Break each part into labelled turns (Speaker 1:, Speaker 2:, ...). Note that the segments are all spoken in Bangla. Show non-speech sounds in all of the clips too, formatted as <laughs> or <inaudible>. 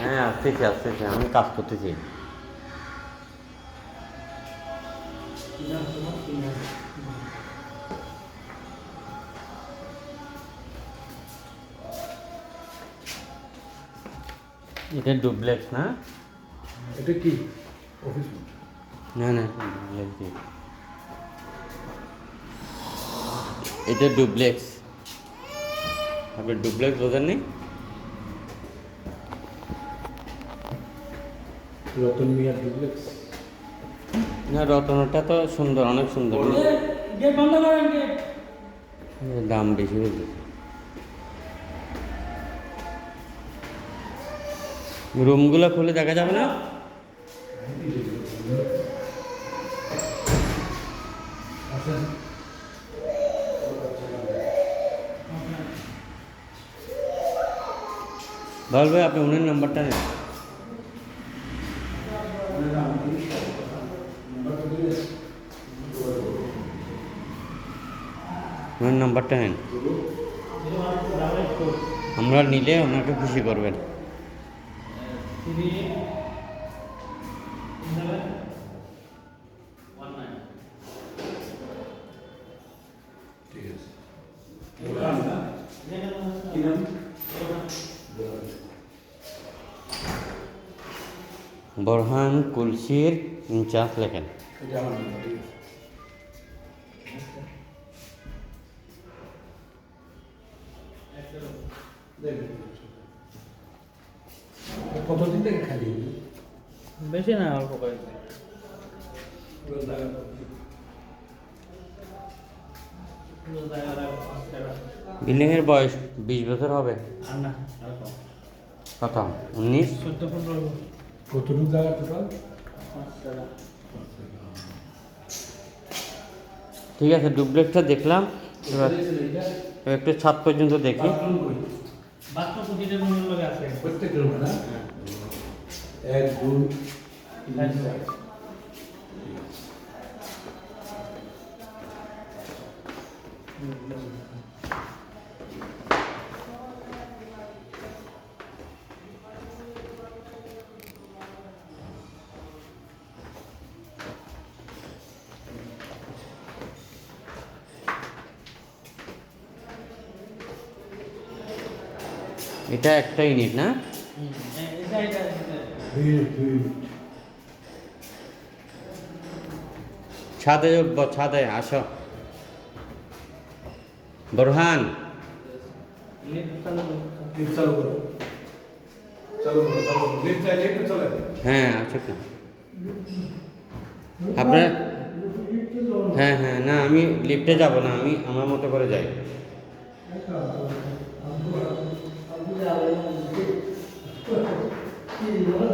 Speaker 1: হ্যাঁ আসতেছি আসতেছি আমি কাজ করতেছি। এটা ডুপ্লেক্স না?
Speaker 2: এটা কি? অফিস
Speaker 1: না না এটা ডুপ্লেক্স। আপনি ডুপ্লেক্স বোঝেন নি
Speaker 2: রতন মিয়া ডুপ্লেক্স
Speaker 1: না রতনটা তো সুন্দর অনেক সুন্দর। দাম বেশি বলতেছে। রুমগুলো খুলে দেখা যাবে না? ভাই আপনি উনার নাম্বারটা নেন। ওনার নাম্বারটা নেন। আমরা নিলে ওনাকে খুশি করবেন। বোরহান কুলসির ইনচার্জ লেখেন।
Speaker 2: কতদিন থেকে খালি?
Speaker 3: বেশি না অল্প টাকা
Speaker 1: বিল্ডিংয়ের বয়স বিশ বছর হবে। কত উনিশ?
Speaker 3: চোদ্দ পনেরো
Speaker 2: কতটুকু জায়গা টোটাল
Speaker 1: ঠিক আছে ডুপ্লেক্সটা দেখলাম। এবার এবার একটু ছাদ পর্যন্ত দেখি।
Speaker 3: বাচ্চা প্রতিটা আছে।
Speaker 2: প্রত্যেক রুমে না? এক দুই তিন চার
Speaker 1: এটা একটা ইউনিট না?
Speaker 3: হুম, এ- এটা এটা এটা।
Speaker 2: দুই দুই
Speaker 1: ছাদে উঠবো, ছাদে, আসো। বোরহান। হ্যাঁ আচ্ছা কি আপনার হ্যাঁ হ্যাঁ না, আমি লিফটে যাব না, আমি আমার মতো করে যাই। <laughs>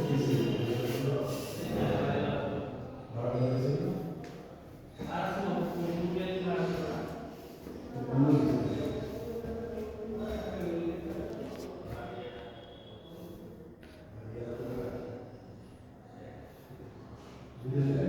Speaker 3: Yeah.